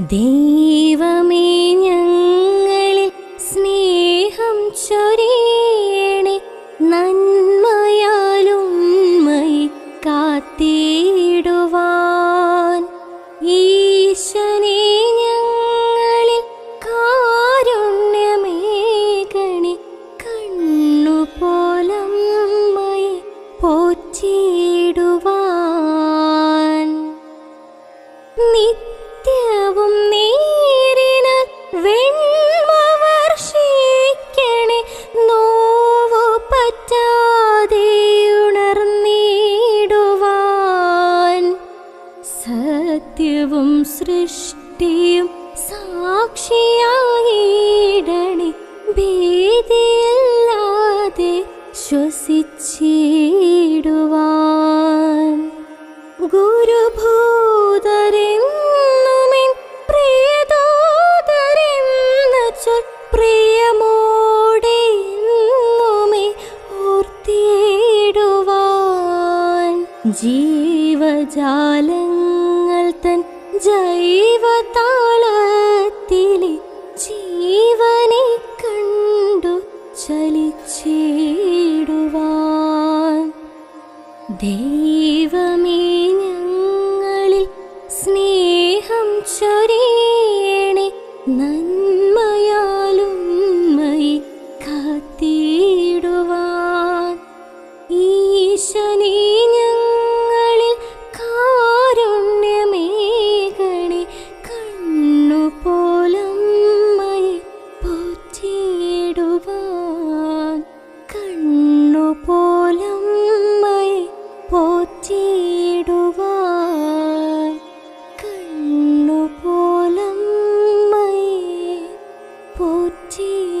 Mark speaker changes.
Speaker 1: ദൈവമേ ഞങ്ങളിൽ സ്നേഹം ചൊരിയണേ. നന്മയാലുമ്മൈ കാത്തിടുവാൻ. ഈശനെ സത്യവും സൃഷ്ടിയും സാക്ഷിയായിടണി. ഭീതിയില്ലാതെ ശ്വസിച്ചിടുവാൻ. ഗുരുഭൂതരെന്നുമിൻ ജീവജാലങ്ങൾ തൻ ജൈവതാളത്തിലെ ജീവനെ കണ്ടു ചലിച്ചിടുവാൻ. ദൈവമേ ഞങ്ങളിൽ സ്നേഹം ചൊരിയണേ നന്മയാലുമ്മൈ போற்றி.